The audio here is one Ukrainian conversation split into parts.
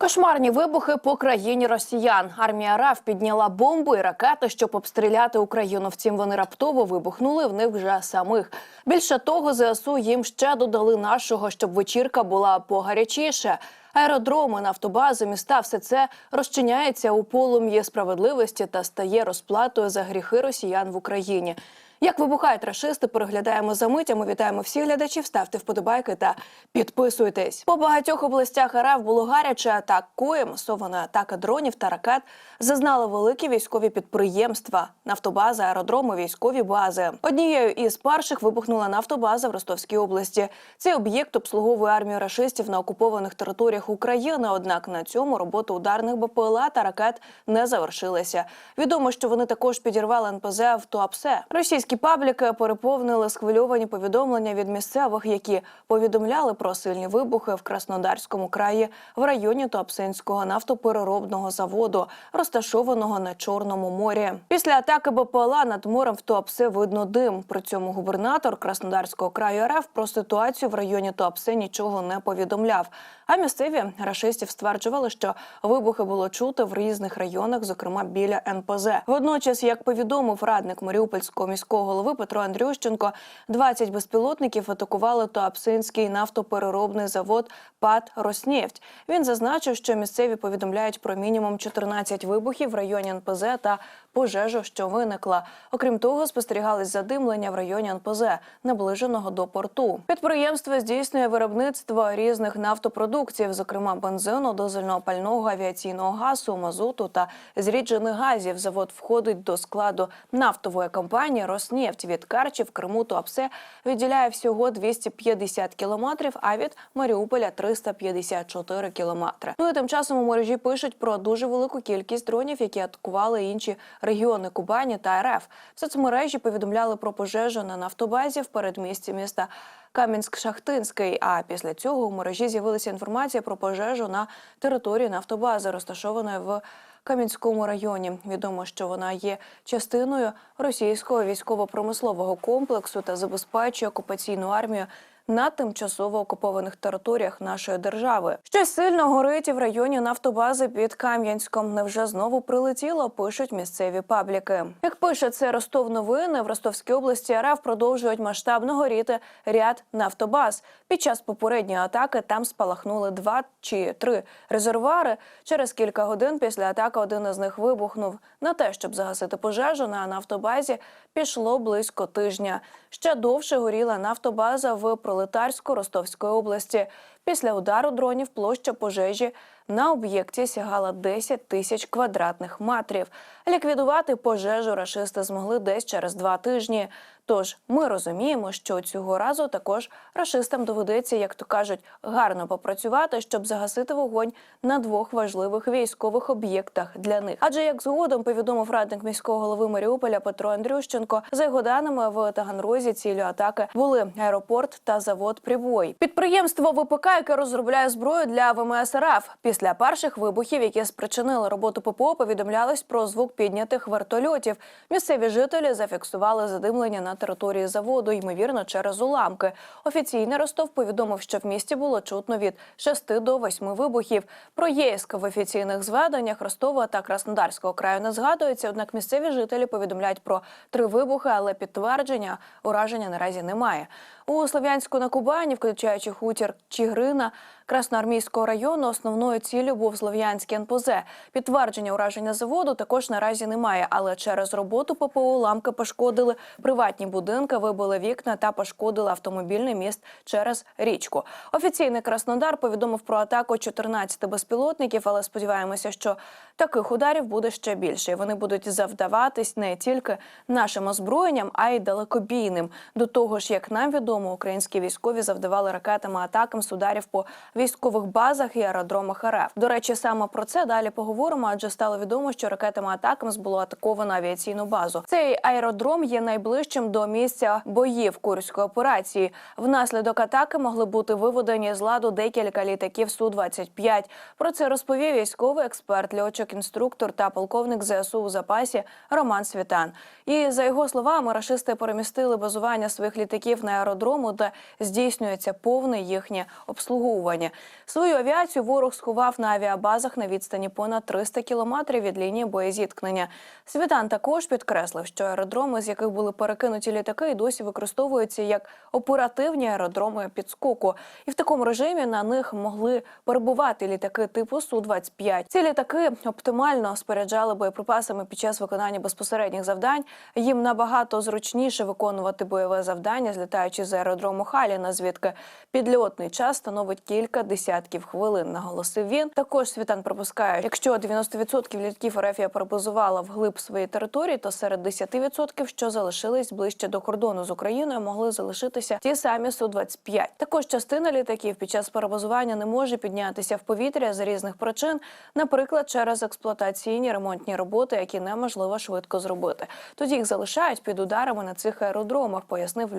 Кошмарні вибухи по країні росіян. Армія РАФ підняла бомбу і ракети, щоб обстріляти Україну. Втім, вони раптово вибухнули в них вже самих. Більше того, ЗСУ їм ще додали нашого, щоб вечірка була погарячіше. Аеродроми, нафтобази, міста все це розчиняється у полум'ї справедливості та стає розплатою за гріхи росіян в Україні. Як вибухають рашисти, переглядаємо за митями. Вітаємо всіх глядачів. Ставте вподобайки та підписуйтесь. По багатьох областях РФ було гаряче атакує масована атака дронів та ракет. Зазнали великі військові підприємства, нафтобази, аеродроми, військові бази. Однією із перших вибухнула нафтобаза в Ростовській області. Цей об'єкт обслуговує армію рашистів на окупованих територіях України. Однак на цьому робота ударних БПЛА та ракет не завершилася. Відомо, що вони також підірвали НПЗ в Туапсе. Російські пабліки переповнили схвильовані повідомлення від місцевих, які повідомляли про сильні вибухи в Краснодарському краї в районі Туапсинського нафтопереробного заводу, розташованого на Чорному морі. Після атаки БПЛА над морем в Туапсе видно дим. При цьому губернатор Краснодарського краю РФ про ситуацію в районі Туапсе нічого не повідомляв. А місцеві рашистів стверджували, що вибухи було чути в різних районах, зокрема біля НПЗ. Водночас, як повідомив радник Маріупольського міського голови Петро Андрющенко, 20 безпілотників атакували Туапсинський нафтопереробний завод ПАТ «Роснефть». Він зазначив, що місцеві повідомляють про мінімум 14 вибухів в районі НПЗ та пожежу, що виникла. Окрім того, спостерігались задимлення в районі НПЗ, наближеного до порту. Підприємство здійснює виробництво різних нафтопродуктів, зокрема бензину, дизельного пального, авіаційного газу, мазуту та зріджених газів. Завод входить до складу нафтової компанії «Роснефть». Від Карчів, Криму, Туапсе відділяє всього 250 кілометрів, а від Маріуполя 354 кілометри. Ну і тим часом у мережі пишуть про дуже велику кількість дронів, які атакували інші регіони Кубані та РФ. В соцмережі повідомляли про пожежу на нафтобазі в передмісті міста Кам'янськ-Шахтинський. А після цього у мережі з'явилася інформація про пожежу на території нафтобази, розташованої в Кам'янському районі. Відомо, що вона є частиною російського військово-промислового комплексу та забезпечує окупаційну армію. На тимчасово окупованих територіях нашої держави щось сильно горить і в районі нафтобази під Кам'янськом. Невже знову прилетіло? Пишуть місцеві пабліки. Як пише це Ростов новини, в Ростовській області РФ продовжують масштабно горіти ряд нафтобаз. Під час попередньої атаки там спалахнули два чи три резервуари. Через кілька годин після атаки один із них вибухнув. На те, щоб загасити пожежу на нафтобазі, пішло близько тижня. Ще довше горіла нафтобаза в Пролетарсько-Ростовської області. Після удару дронів площа пожежі на об'єкті сягала 10 тисяч квадратних метрів. Ліквідувати пожежу рашисти змогли десь через два тижні. Тож ми розуміємо, що цього разу також рашистам доведеться, як то кажуть, гарно попрацювати, щоб загасити вогонь на двох важливих військових об'єктах для них. Адже як згодом повідомив радник міського голови Маріуполя Петро Андрющенко, за його даними в Таганрозі цілю атаки були аеропорт та завод Прибой. Підприємство ВПК, яке розробляє зброю для ВМС РФ. Після перших вибухів, які спричинили роботу ППО, повідомлялось про звук піднятих вертольотів. Місцеві жителі зафіксували задимлення на території заводу, ймовірно, через уламки. Офіційний Ростов повідомив, що в місті було чутно від 6 до 8 вибухів. Про ЄСК в офіційних зведеннях Ростова та Краснодарського краю не згадується. Однак місцеві жителі повідомляють про три вибухи, але підтвердження ураження наразі немає. У Слов'янську на Кубані, включаючи хутір Чигрина Красноармійського району, основною ціллю був Слов'янський НПЗ. Підтвердження ураження заводу також наразі немає, але через роботу ППО уламки пошкодили приватні будинки, вибили вікна та пошкодили автомобільний міст через річку. Офіційний Краснодар повідомив про атаку 14 безпілотників, але сподіваємося, що таких ударів буде ще більше. Вони будуть завдаватись не тільки нашим озброєнням, а й далекобійним. До того ж, як нам відомо, українські військові завдавали ракетами атакам з ударів по військових базах і аеродромах РФ. До речі, саме про це далі поговоримо, адже стало відомо, що ракетами атакам було атаковано авіаційну базу. Цей аеродром є найближчим до місця боїв курської операції. Внаслідок атаки могли бути виведені з ладу декілька літаків су 25 Про це розповів військовий експерт, льотчик, інструктор та полковник ЗСУ у запасі Роман Світан. І за його словами, рашисти перемістили базування своїх літаків на аеродром аеродрому, де здійснюється повне їхнє обслуговування. Свою авіацію ворог сховав на авіабазах на відстані понад 300 кілометрів від лінії боєзіткнення. Світан також підкреслив, що аеродроми, з яких були перекинуті літаки, і досі використовуються як оперативні аеродроми підскоку. І в такому режимі на них могли перебувати літаки типу су 25 Ці літаки оптимально споряджали боєприпасами під час виконання безпосередніх завдань. Їм набагато зручніше виконувати бойове завдання, злітаючи з аеродрому Халіна, звідки підльотний час становить кілька десятків хвилин. Наголосив він. Також світан пропускає, якщо 90% літаків РФ перебазувала вглиб своєї території, то серед 10%, що залишились ближче до кордону з Україною, могли залишитися ті самі су 25 Також частина літаків під час перебазування не може піднятися в повітря з різних причин, наприклад, через експлуатаційні ремонтні роботи, які неможливо швидко зробити. Тоді їх залишають під ударами на цих аеродромах, пояснив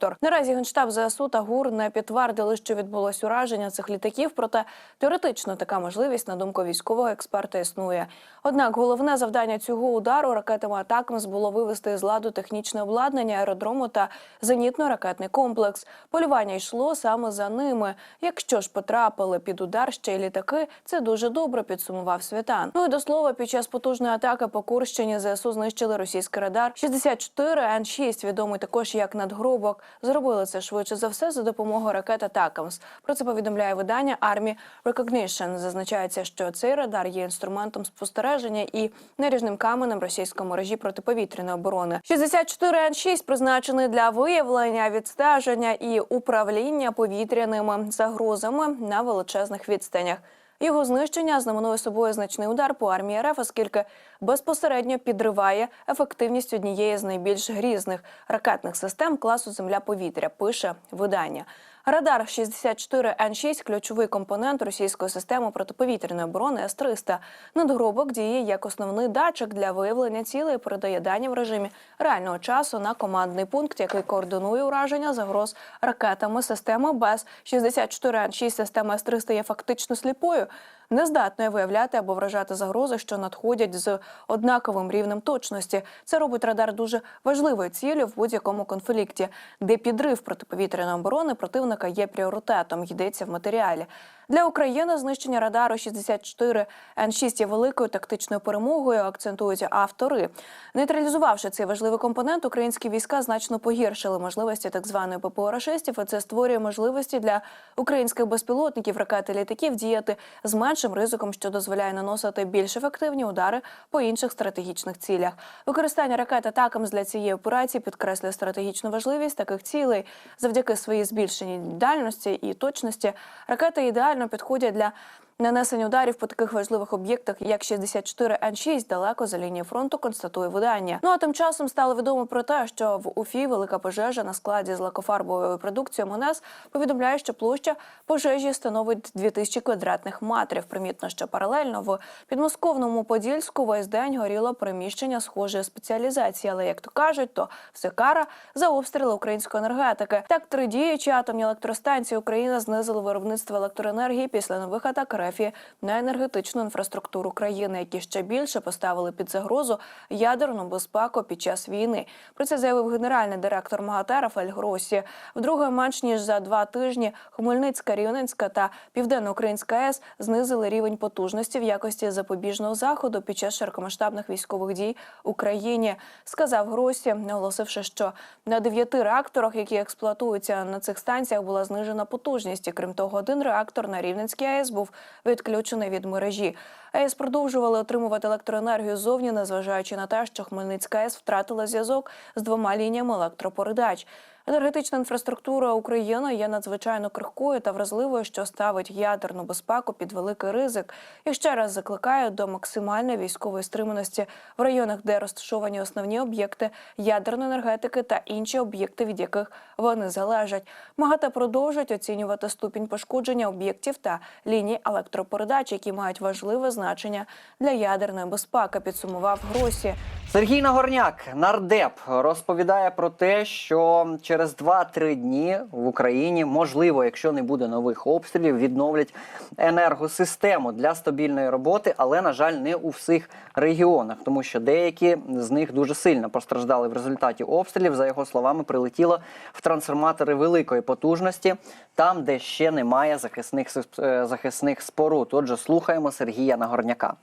льотчик-інструктор. Наразі генштаб ЗСУ та ГУР не підтвердили, що відбулось ураження цих літаків. Проте теоретично така можливість, на думку військового експерта, існує. Однак головне завдання цього удару ракетами атакамс було вивести з ладу технічне обладнання аеродрому та зенітно-ракетний комплекс. Полювання йшло саме за ними. Якщо ж потрапили під удар ще й літаки, це дуже добре підсумував Світан. Ну і до слова, під час потужної атаки по Курщині ЗСУ знищили російський радар 64 Н-6, відомий також як надгробок. Зробили це швидше за все за допомогою ракет Атакамс. Про це повідомляє видання Army Recognition. Зазначається, що цей радар є інструментом спостереження і наріжним каменем російської мережі протиповітряної оборони. 64 Н-6 призначений для виявлення, відстеження і управління повітряними загрозами на величезних відстанях. Його знищення знаменує собою значний удар по армії РФ, оскільки безпосередньо підриває ефективність однієї з найбільш грізних ракетних систем класу Земля-повітря. Пише видання. Радар 64 Н6 – ключовий компонент російської системи протиповітряної оборони С-300. Надгробок діє як основний датчик для виявлення цілей і передає дані в режимі реального часу на командний пункт, який координує ураження загроз ракетами системи БЕС. 64 Н6 система С-300 є фактично сліпою, нездатною виявляти або вражати загрози, що надходять з однаковим рівнем точності. Це робить радар дуже важливою ціллю в будь-якому конфлікті, де підрив протиповітряної оборони противника є пріоритетом. Йдеться в матеріалі. Для України знищення радару 64 Н6 є великою тактичною перемогою. Акцентують автори. Нейтралізувавши цей важливий компонент, українські війська значно погіршили можливості так званої ППО рашистів. І це створює можливості для українських безпілотників, ракет і літаків діяти з меншим ризиком, що дозволяє наносити більш ефективні удари по інших стратегічних цілях. Використання ракет атакам для цієї операції підкреслює стратегічну важливість таких цілей завдяки своїй збільшеній дальності і точності. Ракети ідеально підходять для нанесення ударів по таких важливих об'єктах, як 64 Н6 далеко за лінією фронту, констатує видання. Ну а тим часом стало відомо про те, що в Уфі велика пожежа на складі з лакофарбовою продукцією МНС повідомляє, що площа пожежі становить 2000 квадратних метрів. Примітно, що паралельно в підмосковному Подільську весь день горіло приміщення схожої спеціалізації. Але як то кажуть, то все кара за обстріли української енергетики. Так, три діючі атомні електростанції України знизили виробництво електроенергії після нових атак РФ на енергетичну інфраструктуру країни, які ще більше поставили під загрозу ядерну безпеку під час війни. Про це заявив генеральний директор МАГАТЕ Рафаель Гросі. Вдруге, менш ніж за два тижні Хмельницька, Рівненська та Південноукраїнська АЕС знизили рівень потужності в якості запобіжного заходу під час широкомасштабних військових дій Україні, сказав Гросі, наголосивши, що на дев'яти реакторах, які експлуатуються на цих станціях, була знижена потужність. Крім того, один реактор на Рівненській АЕС був відключений від мережі. АЕС продовжували отримувати електроенергію зовні, незважаючи на те, що Хмельницька АЕС втратила зв'язок з двома лініями електропередач. Енергетична інфраструктура України є надзвичайно крихкою та вразливою, що ставить ядерну безпеку під великий ризик. І ще раз закликаю до максимальної військової стриманості в районах, де розташовані основні об'єкти ядерної енергетики та інші об'єкти, від яких вони залежать. МАГАТЕ продовжують оцінювати ступінь пошкодження об'єктів та ліній електропередач, які мають важливе значення для ядерної безпеки. Підсумував Гросі. Сергій Нагорняк, нардеп, розповідає про те, що через через 2-3 дні в Україні, можливо, якщо не буде нових обстрілів, відновлять енергосистему для стабільної роботи, але на жаль, не у всіх регіонах, тому що деякі з них дуже сильно постраждали в результаті обстрілів. За його словами, прилетіло в трансформатори великої потужності, там, де ще немає захисних е, захисних споруд. Отже, слухаємо Сергія Нагорняка.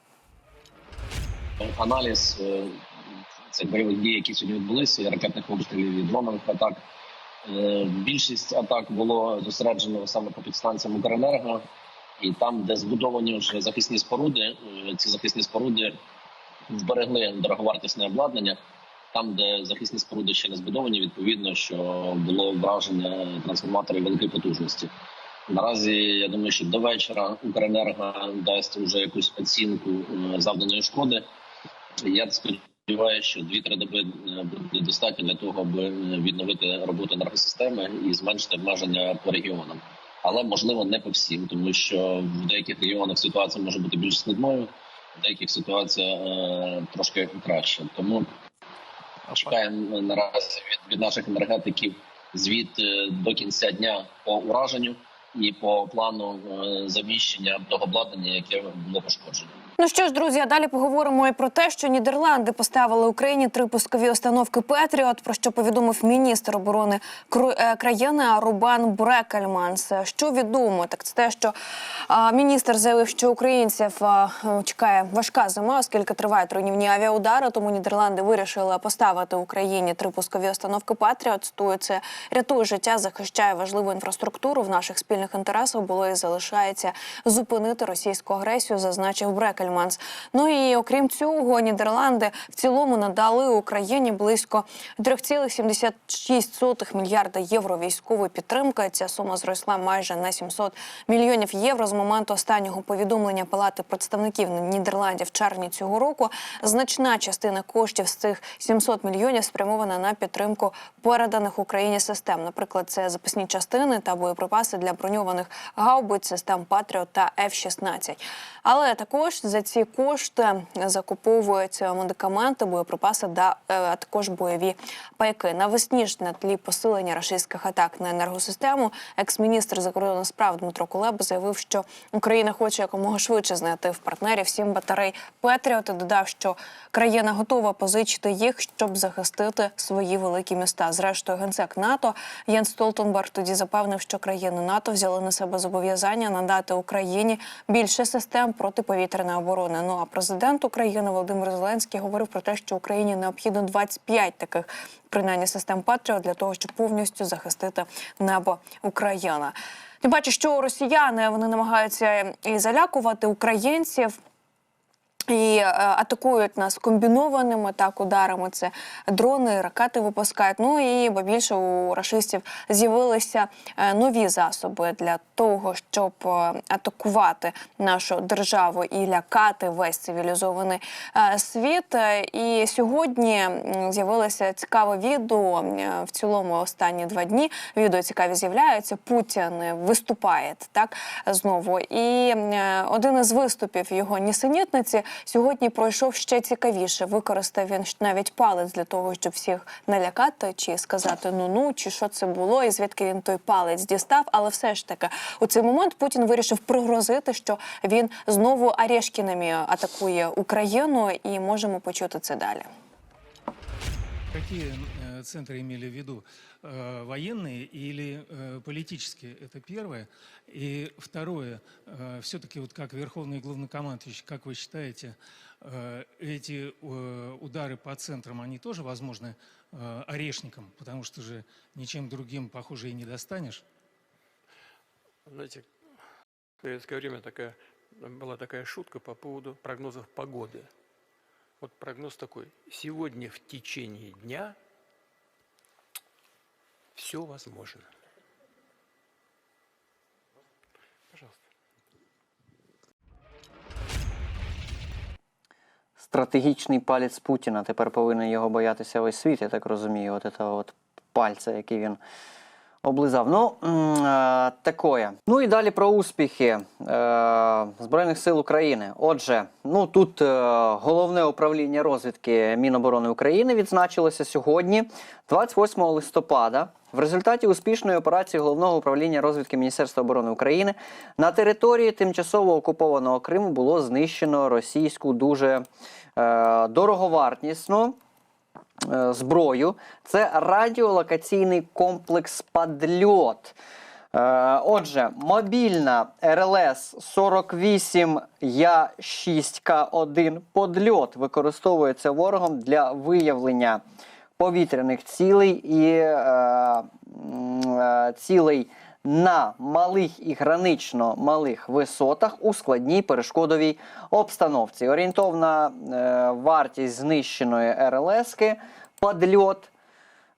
аналіз е, цих бойових дій, які сьогодні відбулися, і ракетних обстрілів і дронових атак. Е, Більшість атак було зосереджено саме по підстанціям Укренерго, і там, де збудовані вже захисні споруди, е, ці захисні споруди зберегли дороговартісне обладнання. Там, де захисні споруди ще не збудовані, відповідно, що було враження трансформаторів великої потужності. Наразі я думаю, що до вечора Укренерго дасть вже якусь оцінку е, завданої шкоди. Я сподіваюся, що 2-3 доби е, буде достатньо для того, аби відновити роботу енергосистеми і зменшити обмеження по регіонам. Але можливо не по всім, тому що в деяких регіонах ситуація може бути більш складною, в деяких ситуація е, трошки краще. Тому чекаємо наразі від, від наших енергетиків звіт е, до кінця дня по ураженню і по плану е, заміщення того обладнання, яке було пошкоджено. Ну що ж, друзі, а далі поговоримо і про те, що Нідерланди поставили Україні три пускові установки Петріот, про що повідомив міністр оборони е, країни Рубан Брекельманс. Що відомо, так це те, що міністр заявив, що українців чекає важка зима, оскільки тривають руйнівні авіаудари. Тому Нідерланди вирішили поставити Україні три пускові установки Петріот. Це рятує життя, захищає важливу інфраструктуру. В наших спільних інтересах було і залишається зупинити російську агресію, зазначив Брекельманс. Ну і окрім цього, Нідерланди в цілому надали Україні близько 3,76 мільярда євро військової підтримки. Ця сума зросла майже на 700 мільйонів євро з моменту останнього повідомлення Палати представників Нідерландів в червні цього року. Значна частина коштів з цих 700 мільйонів спрямована на підтримку переданих Україні систем. Наприклад, це запасні частини та боєприпаси для броньованих гаубиць, систем Патріот та F-16. Але також за ці кошти закуповуються медикаменти, боєприпаси та е, а також бойові пайки. Навесні ж на тлі посилення рашистських атак на енергосистему. Екс-міністр закордонних справ Дмитро Кулеба заявив, що Україна хоче якомога швидше знайти в партнерів сім батарей Петріот. Додав, що країна готова позичити їх, щоб захистити свої великі міста. Зрештою, генсек НАТО Єнс Столтенберг тоді запевнив, що країни НАТО взяли на себе зобов'язання надати Україні більше систем протиповітряної оборони. Ну а президент України Володимир Зеленський говорив про те, що Україні необхідно 25 таких принаймні систем Патріот для того, щоб повністю захистити небо України. Тим паче, що росіяни вони намагаються і залякувати українців. І е, атакують нас комбінованими так ударами. Це дрони, ракети випускають. Ну і бо більше у рашистів з'явилися е, нові засоби для того, щоб е, атакувати нашу державу і лякати весь цивілізований світ. І сьогодні з'явилося цікаве відео. В цілому останні два дні відео цікаві з'являються. Путін виступає так знову. І один із виступів його нісенітниці сьогодні пройшов ще цікавіше. Використав він навіть палець для того, щоб всіх налякати чи сказати ну ну чи що це було, і звідки він той палець дістав. Але все ж таки у цей момент Путін вирішив пригрозити, що він знову Арешкінами атакує Україну, і можемо почути це далі. Э, центры имели в виду? Э, военные или э, политические? Это первое. И второе. Э, все-таки вот как Верховный главнокомандующий, как вы считаете, э, эти э, удары по центрам, они тоже возможны э, орешником? Потому что же ничем другим, похоже, и не достанешь. Знаете, в советское время такая, была такая шутка по поводу прогнозов погоды. Вот прогноз такой. Сегодня в течение дня все возможно. Пожалуйста. Стратегічний палець Путіна. Тепер повинен його боятися весь світ, я так розумію. От этого от пальця, який він Облизав. Ну, е, такое. Ну і далі про успіхи е, Збройних сил України. Отже, ну тут е, головне управління розвідки Міноборони України відзначилося сьогодні, 28 листопада. В результаті успішної операції головного управління розвідки Міністерства оборони України на території тимчасово окупованого Криму було знищено російську дуже е, дороговартісну зброю. Це радіолокаційний комплекс Падльот. Е, Отже, мобільна РЛС 48 Я 6К1 подльот використовується ворогом для виявлення повітряних цілей і е, е, цілей на малих і гранично малих висотах у складній перешкодовій обстановці. Орієнтовна е, вартість знищеної РЛСки подльот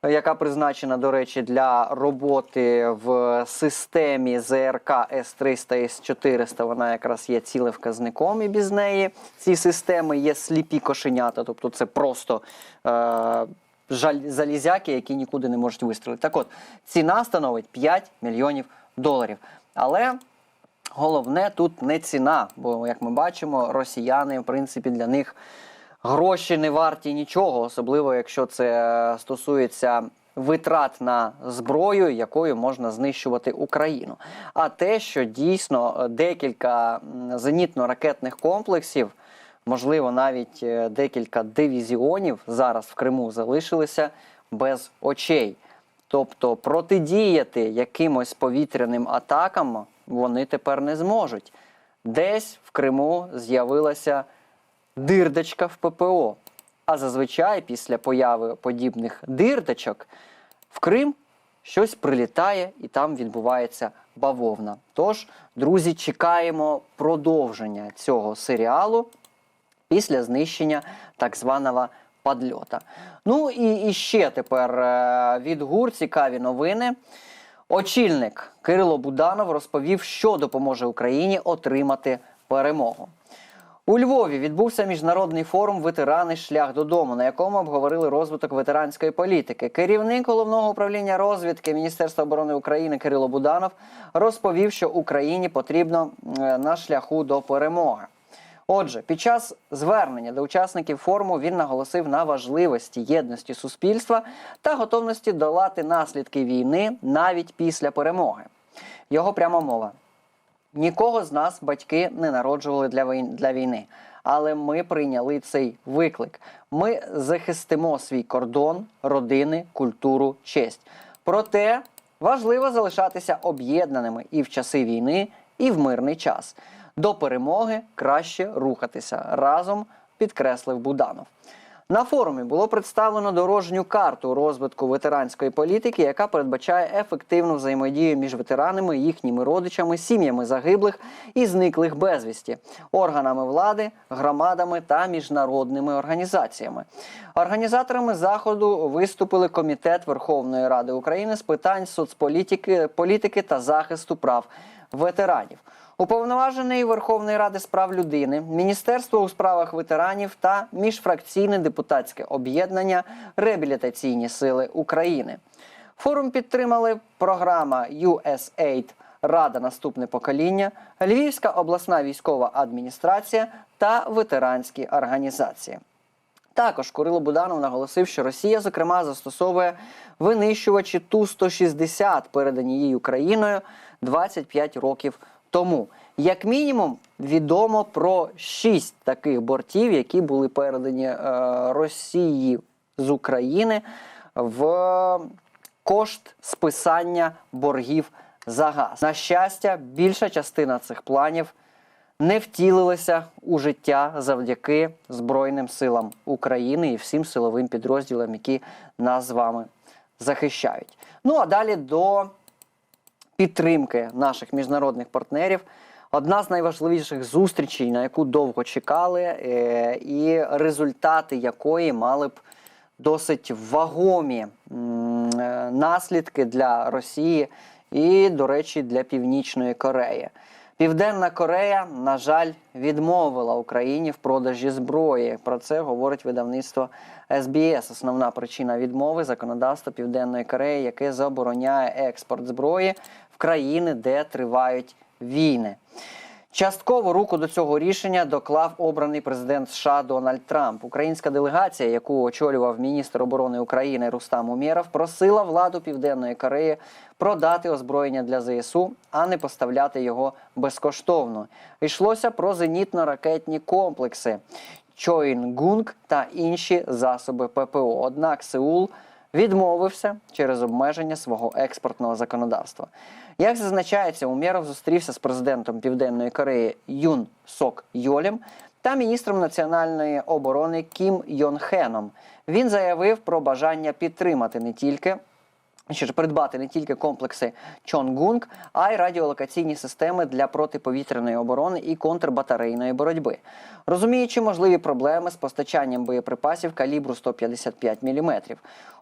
яка призначена, до речі, для роботи в системі ЗРК С-300 С-400, вона якраз є цілевказником, і без неї ці системи є сліпі кошенята, тобто це просто е, залізяки, які нікуди не можуть вистрілити. Так от, ціна становить 5 мільйонів доларів. Але головне тут не ціна, бо, як ми бачимо, росіяни, в принципі, для них гроші не варті нічого, особливо якщо це стосується витрат на зброю, якою можна знищувати Україну. А те, що дійсно декілька зенітно-ракетних комплексів, можливо, навіть е, декілька дивізіонів зараз в Криму залишилися без очей. Тобто протидіяти якимось повітряним атакам вони тепер не зможуть. Десь в Криму з'явилася дирдочка в ППО. А зазвичай після появи подібних дирдочок в Крим щось прилітає і там відбувається бавовна. Тож, друзі, чекаємо продовження цього серіалу після знищення так званого падльота. Ну і, і ще тепер е, від ГУР цікаві новини. Очільник Кирило Буданов розповів, що допоможе Україні отримати перемогу. У Львові відбувся міжнародний форум Ветерани шлях додому, на якому обговорили розвиток ветеранської політики. Керівник головного управління розвідки Міністерства оборони України Кирило Буданов розповів, що Україні потрібно е, на шляху до перемоги. Отже, під час звернення до учасників форуму він наголосив на важливості єдності суспільства та готовності долати наслідки війни навіть після перемоги. Його пряма мова. Нікого з нас батьки не народжували для війни, для війни. Але ми прийняли цей виклик. Ми захистимо свій кордон, родини, культуру, честь. Проте важливо залишатися об'єднаними і в часи війни, і в мирний час. До перемоги краще рухатися разом, підкреслив Буданов. На форумі було представлено дорожню карту розвитку ветеранської політики, яка передбачає ефективну взаємодію між ветеранами, їхніми родичами, сім'ями загиблих і зниклих безвісті, органами влади, громадами та міжнародними організаціями. Організаторами заходу виступили Комітет Верховної Ради України з питань соцполітики політики та захисту прав ветеранів. Уповноважений Верховної Ради з прав людини, Міністерство у справах ветеранів та міжфракційне депутатське об'єднання Реабілітаційні сили України. Форум підтримали програма USAID Рада наступне покоління, Львівська обласна військова адміністрація та ветеранські організації. Також Курило Буданов наголосив, що Росія, зокрема, застосовує винищувачі Ту-160, передані їй Україною 25 років тому. Як мінімум, відомо про шість таких бортів, які були передані е, Росії з України в кошт списання боргів за газ. На щастя, більша частина цих планів не втілилися у життя завдяки Збройним силам України і всім силовим підрозділам, які нас з вами захищають. Ну а далі до підтримки наших міжнародних партнерів. Одна з найважливіших зустрічей, на яку довго чекали, е, і результати якої мали б досить вагомі е, наслідки для Росії і, до речі, для Північної Кореї. Південна Корея, на жаль, відмовила Україні в продажі зброї. Про це говорить видавництво СБС. Основна причина відмови законодавства Південної Кореї, яке забороняє експорт зброї країни, де тривають війни. Частково руку до цього рішення доклав обраний президент США Дональд Трамп. Українська делегація, яку очолював міністр оборони України Рустам Умєров, просила владу Південної Кореї продати озброєння для ЗСУ, а не поставляти його безкоштовно. Йшлося про зенітно-ракетні комплекси Чоїнгунг та інші засоби ППО. Однак Сеул відмовився через обмеження свого експортного законодавства. Як зазначається, Умєров зустрівся з президентом Південної Кореї Юн Сок Йолем та міністром національної оборони Кім Йон Хеном. Він заявив про бажання підтримати не тільки що ж придбати не тільки комплекси Чонгунг, а й радіолокаційні системи для протиповітряної оборони і контрбатарейної боротьби. Розуміючи можливі проблеми з постачанням боєприпасів калібру 155 мм,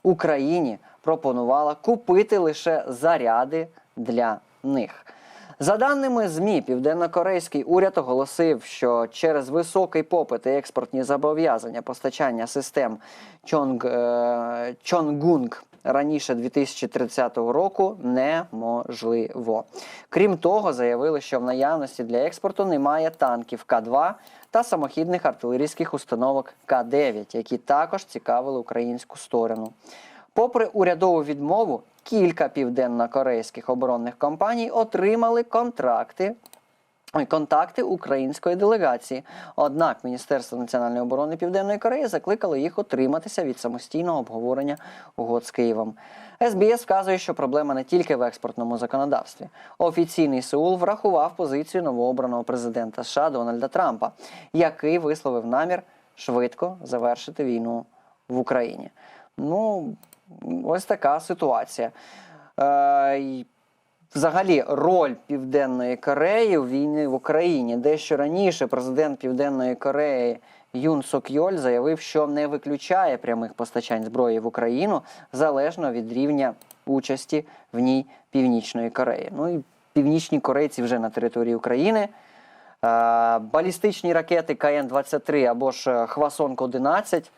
Україні пропонувала купити лише заряди для них. За даними ЗМІ, південнокорейський уряд оголосив, що через високий попит і експортні зобов'язання постачання систем Чонг, е, Чонгунг раніше 2030 року неможливо. Крім того, заявили, що в наявності для експорту немає танків К-2 та самохідних артилерійських установок К-9, які також цікавили українську сторону. Попри урядову відмову, кілька південно-корейських оборонних компаній отримали контракти. Контакти української делегації. Однак Міністерство національної оборони Південної Кореї закликало їх утриматися від самостійного обговорення угод з Києвом. СБС вказує, що проблема не тільки в експортному законодавстві. Офіційний Сеул врахував позицію новообраного президента США Дональда Трампа, який висловив намір швидко завершити війну в Україні. Ну, ось така ситуація. Е, Взагалі, роль Південної Кореї у війні в Україні. Дещо раніше президент Південної Кореї Юн Сок Йоль заявив, що не виключає прямих постачань зброї в Україну залежно від рівня участі в ній Північної Кореї. Ну і північні корейці вже на території України. Е, Балістичні ракети КН-23 або ж Хвасонг-11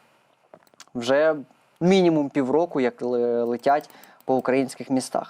вже мінімум півроку, як летять по українських містах.